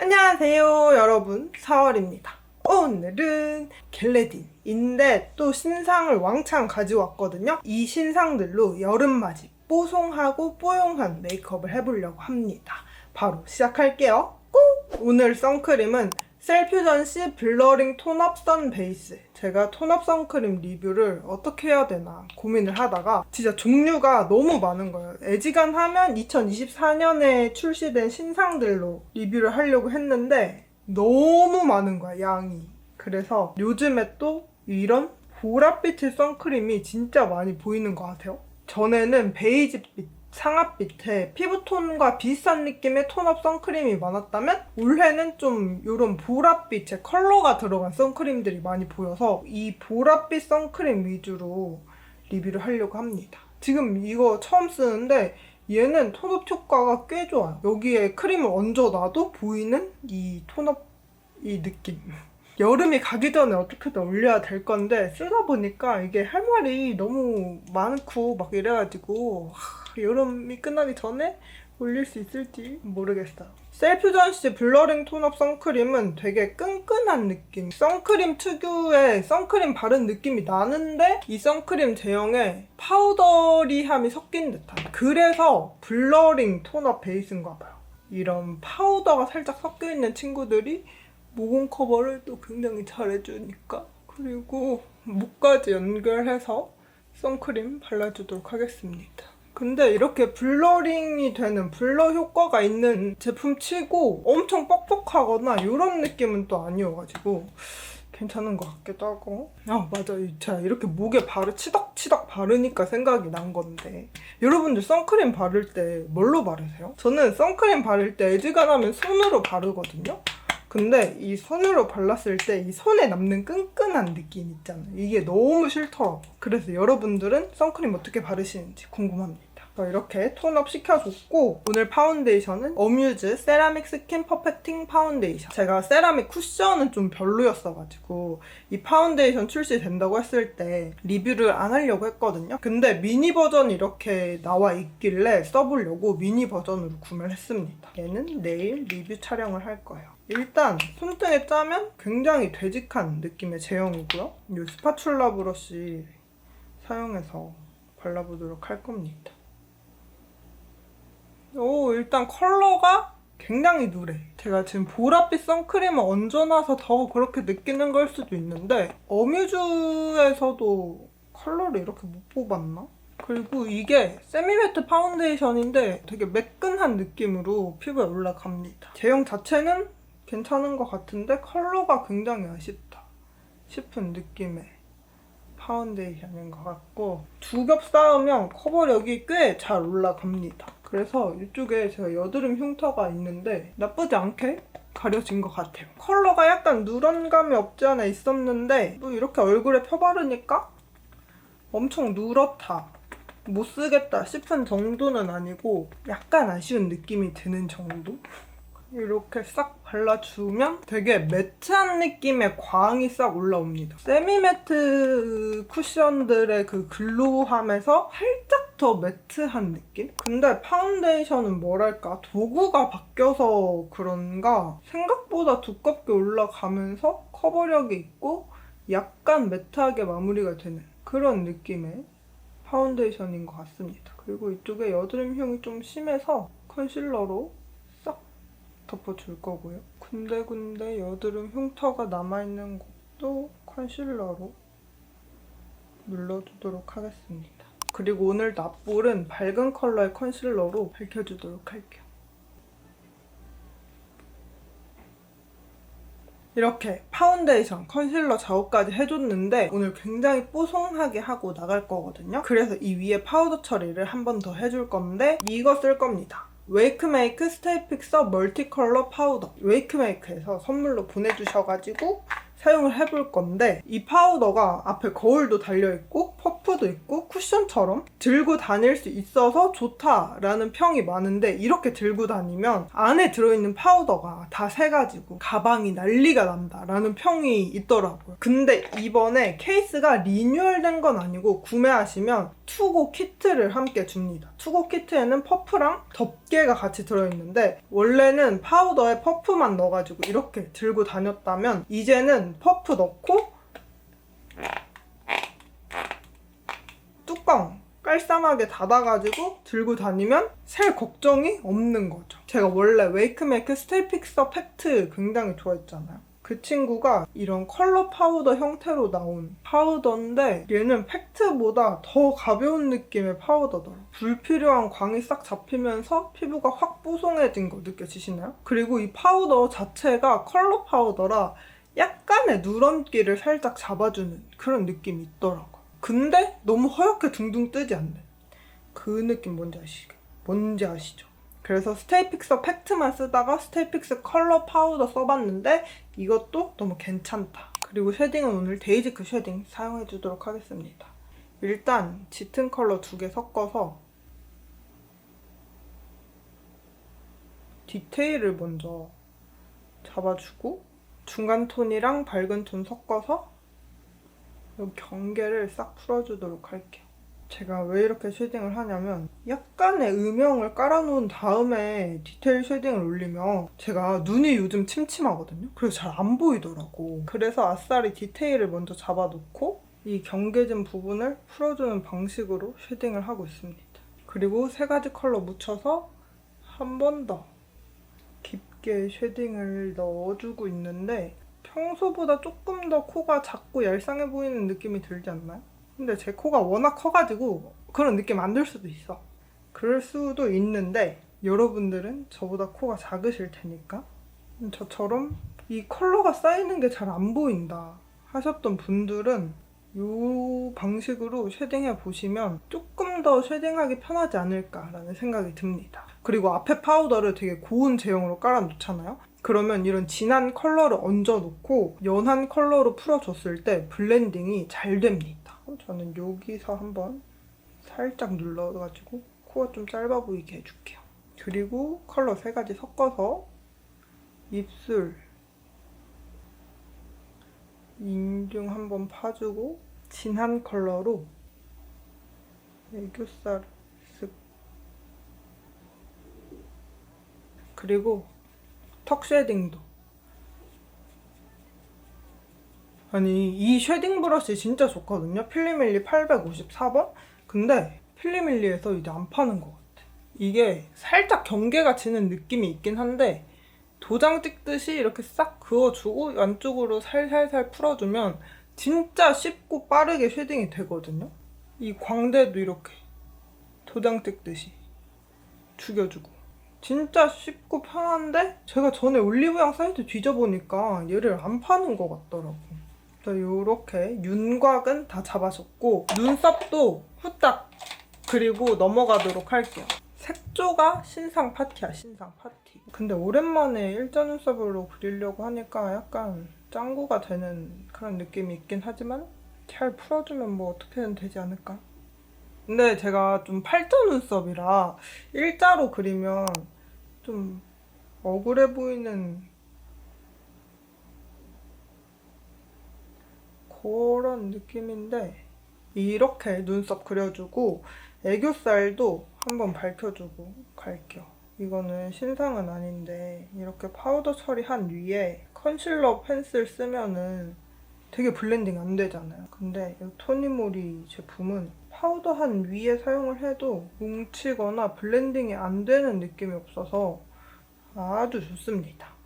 안녕하세요 여러분. 4월입니다. 오늘은 겟레딘인데 또 신상을 왕창 가져왔거든요. 이 신상들로 여름맞이 뽀송하고 뽀용한 메이크업을 해보려고 합니다. 바로 시작할게요. 꾹! 오늘 선크림은 셀퓨전시 블러링 톤업 선 베이스. 제가 톤업 선크림 리뷰를 어떻게 해야 되나 고민을 하다가 진짜 종류가 너무 많은 거예요. 애지간하면 2024년에 출시된 신상들로 리뷰를 하려고 했는데 너무 많은 거야 양이. 그래서 요즘에 또 이런 보랏빛의 선크림이 진짜 많이 보이는 것 같아요. 전에는 베이지빛 상아빛에 피부톤과 비슷한 느낌의 톤업 선크림이 많았다면 올해는 좀 이런 보랏빛의 컬러가 들어간 선크림들이 많이 보여서 이 보랏빛 선크림 위주로 리뷰를 하려고 합니다. 지금 이거 처음 쓰는데 얘는 톤업 효과가 꽤 좋아요. 여기에 크림을 얹어놔도 보이는 이 톤업 이 느낌. 여름이 가기 전에 어떻게든 올려야 될 건데 쓰다 보니까 이게 할 말이 너무 많고 막 이래가지고 하, 여름이 끝나기 전에 올릴 수 있을지 모르겠어요. 셀퓨전시 블러링 톤업 선크림은 되게 끈끈한 느낌. 선크림 특유의 선크림 바른 느낌이 나는데 이 선크림 제형에 파우더리함이 섞인 듯한. 그래서 블러링 톤업 베이스인가 봐요. 이런 파우더가 살짝 섞여 있는 친구들이 모공 커버를 또 굉장히 잘 해주니까 그리고 목까지 연결해서 선크림 발라주도록 하겠습니다. 근데 이렇게 블러링이 되는 블러 효과가 있는 제품 치고 엄청 뻑뻑하거나 이런 느낌은 또 아니어가지고 괜찮은 것 같기도 하고 아 맞아 제가 이렇게 목에 바르 치덕치덕 바르니까 생각이 난 건데 여러분들 선크림 바를 때 뭘로 바르세요? 저는 선크림 바를 때 애지간하면 손으로 바르거든요 근데 이 손으로 발랐을 때 이 손에 남는 끈끈한 느낌 있잖아요. 이게 너무 싫더라고. 그래서 여러분들은 선크림 어떻게 바르시는지 궁금합니다. 자, 이렇게 톤업 시켜줬고 오늘 파운데이션은 어뮤즈 세라믹 스킨 퍼펙팅 파운데이션 제가 세라믹 쿠션은 좀 별로였어가지고 이 파운데이션 출시된다고 했을 때 리뷰를 안 하려고 했거든요 근데 미니 버전이 이렇게 나와 있길래 써보려고 미니 버전으로 구매를 했습니다 얘는 내일 리뷰 촬영을 할 거예요 일단 손등에 짜면 굉장히 되직한 느낌의 제형이고요 이 스파츌라 브러쉬 사용해서 발라보도록 할 겁니다 오, 일단 컬러가 굉장히 누래. 제가 지금 보랏빛 선크림을 얹어놔서 더 그렇게 느끼는 걸 수도 있는데 어뮤즈에서도 컬러를 이렇게 못 뽑았나? 그리고 이게 세미매트 파운데이션인데 되게 매끈한 느낌으로 피부에 올라갑니다. 제형 자체는 괜찮은 것 같은데 컬러가 굉장히 아쉽다 싶은 느낌의 파운데이션인 것 같고 두 겹 쌓으면 커버력이 꽤 잘 올라갑니다. 그래서 이쪽에 제가 여드름 흉터가 있는데 나쁘지 않게 가려진 것 같아요. 컬러가 약간 누런 감이 없지 않아 있었는데 또 이렇게 얼굴에 펴바르니까 엄청 누렇다. 못 쓰겠다 싶은 정도는 아니고 약간 아쉬운 느낌이 드는 정도? 이렇게 싹 발라주면 되게 매트한 느낌의 광이 싹 올라옵니다. 세미매트 쿠션들의 그 글로우함에서 살짝 더 매트한 느낌? 근데 파운데이션은 뭐랄까 도구가 바뀌어서 그런가 생각보다 두껍게 올라가면서 커버력이 있고 약간 매트하게 마무리가 되는 그런 느낌의 파운데이션인 것 같습니다. 그리고 이쪽에 여드름흉이 좀 심해서 컨실러로 싹 덮어줄 거고요. 군데군데 여드름 흉터가 남아있는 곳도 컨실러로 눌러주도록 하겠습니다. 그리고 오늘 납볼은 밝은 컬러의 컨실러로 밝혀주도록 할게요. 이렇게 파운데이션, 컨실러 작업까지 해줬는데 오늘 굉장히 뽀송하게 하고 나갈 거거든요. 그래서 이 위에 파우더 처리를 한 번 더 해줄 건데 이거 쓸 겁니다. 웨이크메이크 스테이 픽서 멀티컬러 파우더 웨이크메이크에서 선물로 보내주셔가지고 사용을 해볼 건데 이 파우더가 앞에 거울도 달려있고 퍼프 수도 있고 쿠션처럼 들고 다닐 수 있어서 좋다라는 평이 많은데 이렇게 들고 다니면 안에 들어있는 파우더가 다 새가지고 가방이 난리가 난다라는 평이 있더라고요. 근데 이번에 케이스가 리뉴얼된 건 아니고 구매하시면 투고 키트를 함께 줍니다. 투고 키트에는 퍼프랑 덮개가 같이 들어있는데 원래는 파우더에 퍼프만 넣어가지고 이렇게 들고 다녔다면 이제는 퍼프 넣고 뚜껑 깔쌈하게 닫아가지고 들고 다니면 셀 걱정이 없는 거죠. 제가 원래 웨이크메이크 스테이 픽서 팩트 굉장히 좋아했잖아요. 그 친구가 이런 컬러 파우더 형태로 나온 파우더인데 얘는 팩트보다 더 가벼운 느낌의 파우더더라. 불필요한 광이 싹 잡히면서 피부가 확 뽀송해진 거 느껴지시나요? 그리고 이 파우더 자체가 컬러 파우더라 약간의 누런기를 살짝 잡아주는 그런 느낌이 있더라고요. 근데 너무 허옇게 둥둥 뜨지 않는 그 느낌 뭔지 아시죠? 뭔지 아시죠? 그래서 스테이픽서 팩트만 쓰다가 스테이픽스 컬러 파우더 써봤는데 이것도 너무 괜찮다. 그리고 쉐딩은 오늘 데이지크 쉐딩 사용해주도록 하겠습니다. 일단 짙은 컬러 두 개 섞어서 디테일을 먼저 잡아주고 중간 톤이랑 밝은 톤 섞어서 경계를 싹 풀어주도록 할게요. 제가 왜 이렇게 쉐딩을 하냐면 약간의 음영을 깔아놓은 다음에 디테일 쉐딩을 올리면 제가 눈이 요즘 침침하거든요. 그래서 잘 안 보이더라고. 그래서 아싸리 디테일을 먼저 잡아놓고 이 경계진 부분을 풀어주는 방식으로 쉐딩을 하고 있습니다. 그리고 세 가지 컬러 묻혀서 한 번 더 깊게 쉐딩을 넣어주고 있는데 평소보다 조금 더 코가 작고 얄쌍해 보이는 느낌이 들지 않나요? 근데 제 코가 워낙 커가지고 그런 느낌 안 들 수도 있어. 그럴 수도 있는데 여러분들은 저보다 코가 작으실 테니까 저처럼 이 컬러가 쌓이는 게 잘 안 보인다 하셨던 분들은 이 방식으로 쉐딩해 보시면 조금 더 쉐딩하기 편하지 않을까라는 생각이 듭니다. 그리고 앞에 파우더를 되게 고운 제형으로 깔아 놓잖아요. 그러면 이런 진한 컬러를 얹어 놓고 연한 컬러로 풀어줬을 때 블렌딩이 잘 됩니다. 저는 여기서 한번 살짝 눌러가지고 코가 좀 짧아 보이게 해줄게요. 그리고 컬러 세 가지 섞어서 입술, 인중 한번 파주고 진한 컬러로 애교살 쓱 그리고 턱 쉐딩도 아니 이 쉐딩 브러쉬 진짜 좋거든요 필리밀리 854번 근데 필리밀리에서 이제 안 파는 것 같아 이게 살짝 경계가 지는 느낌이 있긴 한데 도장 찍듯이 이렇게 싹 그어주고 안쪽으로 살살살 풀어주면 진짜 쉽고 빠르게 쉐딩이 되거든요. 이 광대도 이렇게 도장 찍듯이 죽여주고 진짜 쉽고 편한데 제가 전에 올리브영 사이트 뒤져보니까 얘를 안 파는 것 같더라고. 그래서 이렇게 윤곽은 다 잡아줬고 눈썹도 후딱 그리고 넘어가도록 할게요. 색조가 신상 파티야 신상 파티 근데 오랜만에 일자 눈썹으로 그리려고 하니까 약간 짱구가 되는 그런 느낌이 있긴 하지만 잘 풀어주면 뭐 어떻게든 되지 않을까 근데 제가 좀 팔자 눈썹이라 일자로 그리면 좀 억울해 보이는 그런 느낌인데 이렇게 눈썹 그려주고 애교살도 한번 밝혀주고 갈게요. 이거는 신상은 아닌데 이렇게 파우더 처리한 위에 컨실러 펜슬 쓰면은 되게 블렌딩 안 되잖아요. 근데 이 토니모리 제품은 파우더 한 위에 사용을 해도 뭉치거나 블렌딩이 안 되는 느낌이 없어서 아주 좋습니다.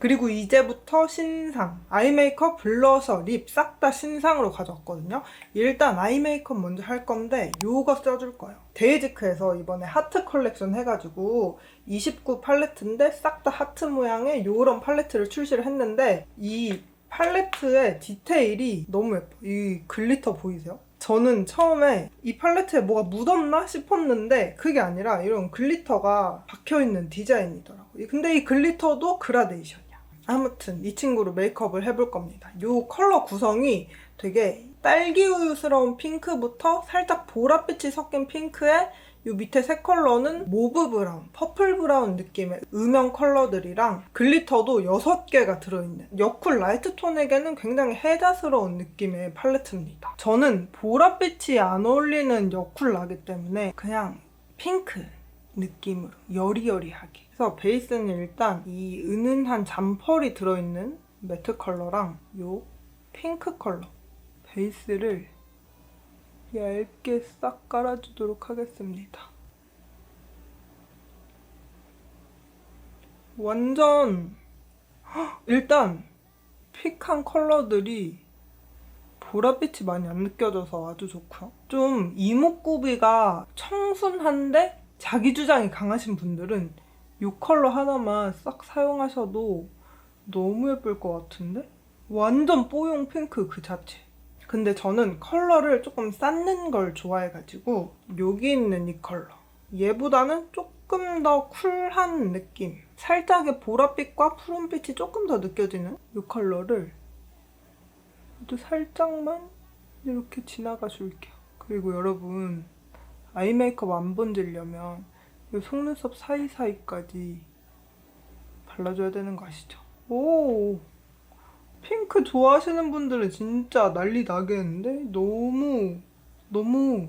그리고 이제부터 신상 아이 메이크업, 블러셔, 립 싹 다 신상으로 가져왔거든요. 일단 아이 메이크업 먼저 할 건데 요거 써줄 거예요. 데이지크에서 이번에 하트 컬렉션 해가지고 29 팔레트인데 싹 다 하트 모양의 요런 팔레트를 출시를 했는데 이 팔레트의 디테일이 너무 예뻐. 이 글리터 보이세요? 저는 처음에 이 팔레트에 뭐가 묻었나 싶었는데 그게 아니라 이런 글리터가 박혀있는 디자인이더라고요. 근데 이 글리터도 그라데이션이야. 아무튼 이 친구로 메이크업을 해볼 겁니다. 이 컬러 구성이 되게 딸기 우유스러운 핑크부터 살짝 보랏빛이 섞인 핑크에 이 밑에 세 컬러는 모브 브라운, 퍼플 브라운 느낌의 음영 컬러들이랑 글리터도 6개가 들어있는 여쿨 라이트 톤에게는 굉장히 혜자스러운 느낌의 팔레트입니다. 저는 보랏빛이 안 어울리는 여쿨 라기 때문에 그냥 핑크 느낌으로 여리여리하게 그래서 베이스는 일단 이 은은한 잠펄이 들어있는 매트 컬러랑 요 핑크 컬러 베이스를 얇게 싹 깔아주도록 하겠습니다. 완전 헉, 일단 픽한 컬러들이 보랏빛이 많이 안 느껴져서 아주 좋고요. 좀 이목구비가 청순한데 자기 주장이 강하신 분들은 이 컬러 하나만 싹 사용하셔도 너무 예쁠 것 같은데? 완전 뽀용 핑크 그 자체. 근데 저는 컬러를 조금 쌓는 걸 좋아해가지고 여기 있는 이 컬러 얘보다는 조금 더 쿨한 느낌 살짝의 보랏빛과 푸른빛이 조금 더 느껴지는 이 컬러를 또 살짝만 이렇게 지나가 줄게요 그리고 여러분 아이 메이크업 안 번지려면 이 속눈썹 사이사이까지 발라줘야 되는 거 아시죠? 오 핑크 좋아하시는 분들은 진짜 난리 나겠는데? 너무, 너무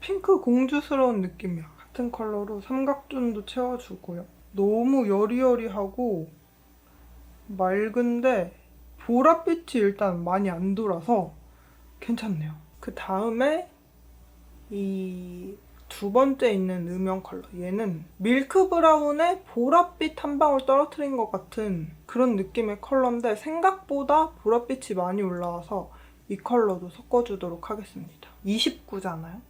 핑크 공주스러운 느낌이야. 같은 컬러로 삼각존도 채워주고요. 너무 여리여리하고 맑은데 보랏빛이 일단 많이 안 돌아서 괜찮네요. 그 다음에 이 두 번째 있는 음영 컬러. 얘는 밀크 브라운에 보랏빛 한 방울 떨어뜨린 것 같은 그런 느낌의 컬러인데 생각보다 보랏빛이 많이 올라와서 이 컬러도 섞어주도록 하겠습니다. 29잖아요?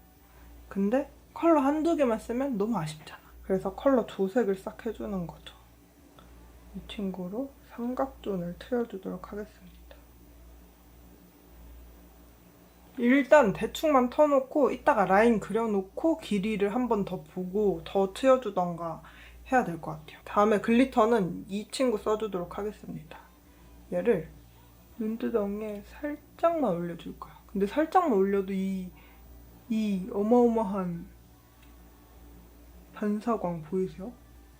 근데 컬러 한두 개만 쓰면 너무 아쉽잖아. 그래서 컬러 두 색을 싹 해주는 거죠. 이 친구로 삼각존을 트여주도록 하겠습니다. 일단 대충만 터놓고 이따가 라인 그려놓고 길이를 한 번 더 보고 더 트여주던가 해야 될 것 같아요. 다음에 글리터는 이 친구 써주도록 하겠습니다. 얘를 눈두덩이에 살짝만 올려줄 거야. 근데 살짝만 올려도 이, 이 어마어마한 반사광 보이세요?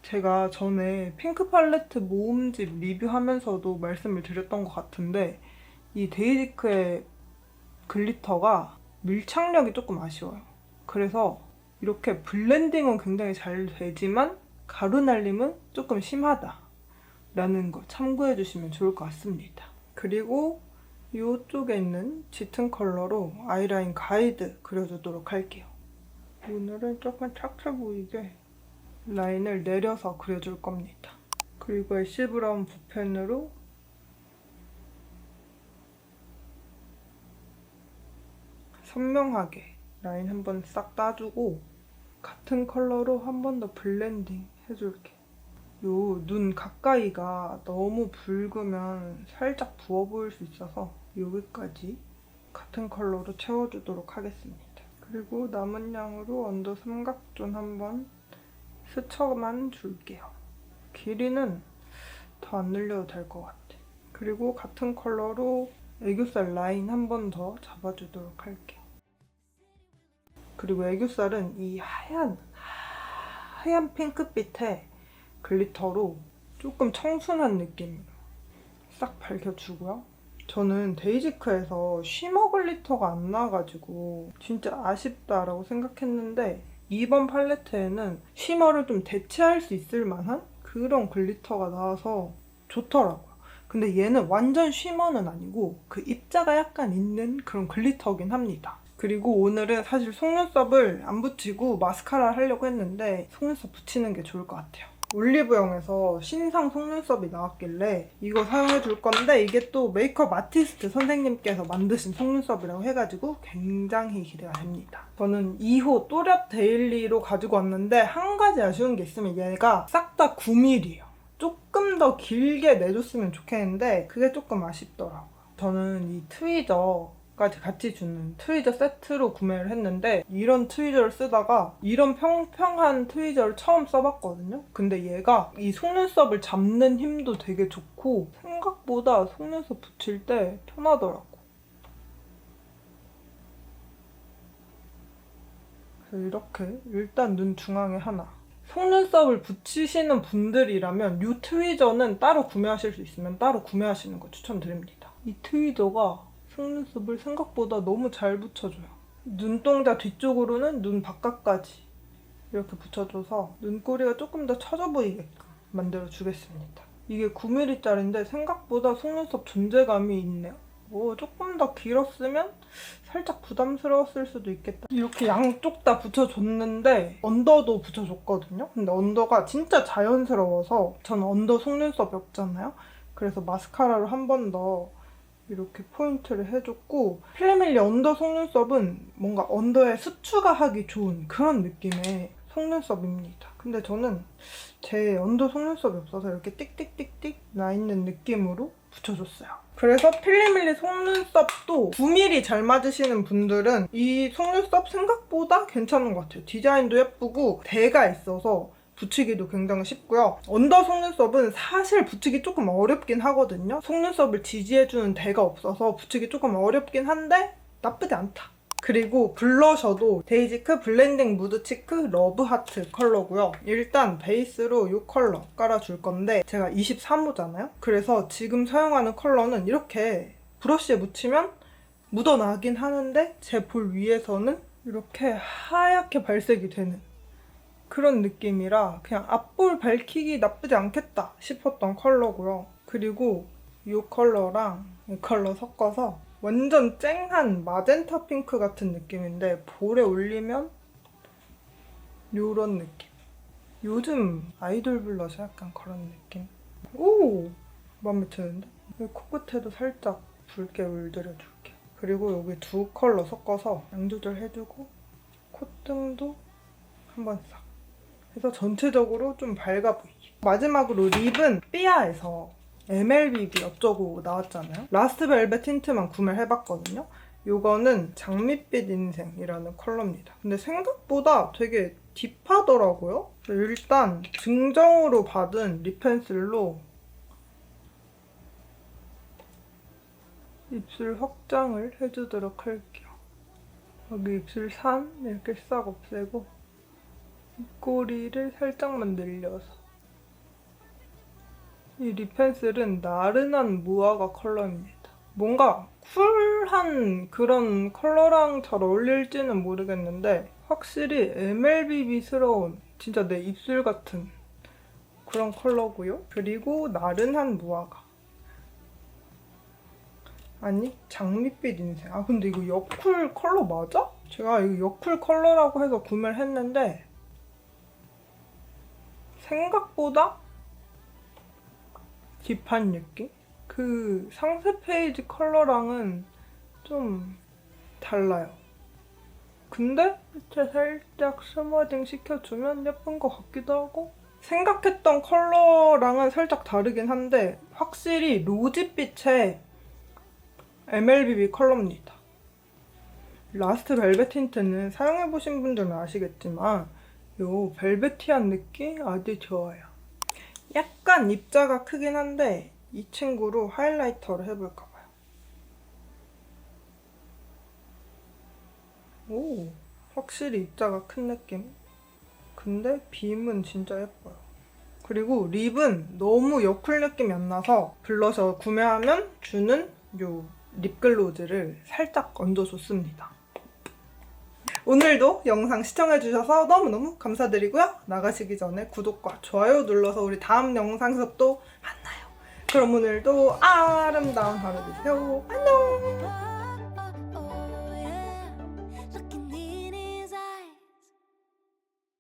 제가 전에 핑크 팔레트 모음집 리뷰하면서도 말씀을 드렸던 것 같은데 이 데이지크의 글리터가 밀착력이 조금 아쉬워요. 그래서 이렇게 블렌딩은 굉장히 잘 되지만 가루 날림은 조금 심하다. 라는 거 참고해 주시면 좋을 것 같습니다. 그리고 이쪽에 있는 짙은 컬러로 아이라인 가이드 그려주도록 할게요. 오늘은 조금 착해 보이게 라인을 내려서 그려줄 겁니다. 그리고 애쉬 브라운 붓펜으로 선명하게 라인 한번 싹 따주고 같은 컬러로 한 번 더 블렌딩 해줄게. 요 눈 가까이가 너무 붉으면 살짝 부어 보일 수 있어서 여기까지 같은 컬러로 채워주도록 하겠습니다. 그리고 남은 양으로 언더 삼각존 한번 스쳐만 줄게요. 길이는 더 안 늘려도 될 것 같아. 그리고 같은 컬러로 애교살 라인 한 번 더 잡아주도록 할게요. 그리고 애교살은 이 하얀 하얀 핑크빛에 글리터로 조금 청순한 느낌으로 싹 밝혀주고요. 저는 데이지크에서 쉬머 글리터가 안 나와가지고 진짜 아쉽다라고 생각했는데 이번 팔레트에는 쉬머를 좀 대체할 수 있을 만한 그런 글리터가 나와서 좋더라고요. 근데 얘는 완전 쉬머는 아니고 그 입자가 약간 있는 그런 글리터긴 합니다. 그리고 오늘은 사실 속눈썹을 안 붙이고 마스카라를 하려고 했는데 속눈썹 붙이는 게 좋을 것 같아요. 올리브영에서 신상 속눈썹이 나왔길래 이거 사용해 줄 건데 이게 또 메이크업 아티스트 선생님께서 만드신 속눈썹이라고 해가지고 굉장히 기대가 됩니다. 저는 2호 또렷 데일리로 가지고 왔는데 한 가지 아쉬운 게 있으면 얘가 싹 다 9mm예요. 조금 더 길게 내줬으면 좋겠는데 그게 조금 아쉽더라고요. 저는 이 트위저 까지 같이 주는 트위저 세트로 구매를 했는데 이런 트위저를 쓰다가 이런 평평한 트위저를 처음 써봤거든요. 근데 얘가 이 속눈썹을 잡는 힘도 되게 좋고 생각보다 속눈썹 붙일 때 편하더라고. 이렇게 일단 눈 중앙에 하나 속눈썹을 붙이시는 분들이라면 이 트위저는 따로 구매하실 수 있으면 따로 구매하시는 거 추천드립니다. 이 트위저가 속눈썹을 생각보다 너무 잘 붙여줘요. 눈동자 뒤쪽으로는 눈 바깥까지 이렇게 붙여줘서 눈꼬리가 조금 더 처져 보이게끔 만들어주겠습니다. 이게 9mm짜리인데 생각보다 속눈썹 존재감이 있네요. 뭐 조금 더 길었으면 살짝 부담스러웠을 수도 있겠다. 이렇게 양쪽 다 붙여줬는데 언더도 붙여줬거든요. 근데 언더가 진짜 자연스러워서 저는 언더 속눈썹이 없잖아요. 그래서 마스카라로 한 번 더 이렇게 포인트를 해줬고 필레밀리 언더 속눈썹은 뭔가 언더에 수축가 하기 좋은 그런 느낌의 속눈썹입니다. 근데 저는 제 언더 속눈썹이 없어서 이렇게 띡띡띡띡 나 있는 느낌으로 붙여줬어요. 그래서 필리밀리 속눈썹도 9mm 잘 맞으시는 분들은 이 속눈썹 생각보다 괜찮은 것 같아요. 디자인도 예쁘고 대가 있어서 붙이기도 굉장히 쉽고요. 언더 속눈썹은 사실 붙이기 조금 어렵긴 하거든요. 속눈썹을 지지해주는 대가 없어서 붙이기 조금 어렵긴 한데 나쁘지 않다. 그리고 블러셔도 데이지크 블렌딩 무드 치크 러브 하트 컬러고요. 일단 베이스로 이 컬러 깔아줄 건데 제가 23호잖아요. 그래서 지금 사용하는 컬러는 이렇게 브러쉬에 묻히면 묻어나긴 하는데 제 볼 위에서는 이렇게 하얗게 발색이 되는 그런 느낌이라 그냥 앞볼 밝히기 나쁘지 않겠다 싶었던 컬러고요. 그리고 이 컬러랑 이 컬러 섞어서 완전 쨍한 마젠타 핑크 같은 느낌인데 볼에 올리면 요런 느낌. 요즘 아이돌 블러셔 약간 그런 느낌. 오! 마음에 드는데? 여기 코끝에도 살짝 붉게 물들여줄게. 그리고 여기 두 컬러 섞어서 양 조절해주고 콧등도 한번 싹. 해서 전체적으로 좀 밝아 보이게. 마지막으로 립은 삐아에서 MLBB 어쩌고 나왔잖아요. 라스트 벨벳 틴트만 구매를 해봤거든요. 요거는 장밋빛 인생이라는 컬러입니다. 근데 생각보다 되게 딥하더라고요. 일단 증정으로 받은 립 펜슬로 입술 확장을 해주도록 할게요. 여기 입술 산 이렇게 싹 없애고 입꼬리를 살짝만 늘려서 이 립펜슬은 나른한 무화과 컬러입니다. 뭔가 쿨한 그런 컬러랑 잘 어울릴지는 모르겠는데 확실히 MLBB스러운 진짜 내 입술 같은 그런 컬러고요. 그리고 나른한 무화과. 아니 장밋빛 인생. 아 근데 이거 여쿨 컬러 맞아? 제가 이거 여쿨 컬러라고 해서 구매를 했는데 생각보다 딥한 느낌? 그 상세 페이지 컬러랑은 좀 달라요. 근데 밑에 살짝 스머딩 시켜주면 예쁜 것 같기도 하고 생각했던 컬러랑은 살짝 다르긴 한데 확실히 로지빛의 MLBB 컬러입니다. 라스트 벨벳 틴트는 사용해보신 분들은 아시겠지만 요 벨베티한 느낌 아주 좋아요. 약간 입자가 크긴 한데 이 친구로 하이라이터를 해볼까 봐요. 오, 확실히 입자가 큰 느낌. 근데 빔은 진짜 예뻐요. 그리고 립은 너무 여쿨 느낌이 안 나서 블러셔 구매하면 주는 요 립글로즈를 살짝 얹어줬습니다. 오늘도 영상 시청해주셔서 너무너무 감사드리고요. 나가시기 전에 구독과 좋아요 눌러서 우리 다음 영상에서 또 만나요. 그럼 오늘도 아름다운 하루 되세요. 안녕!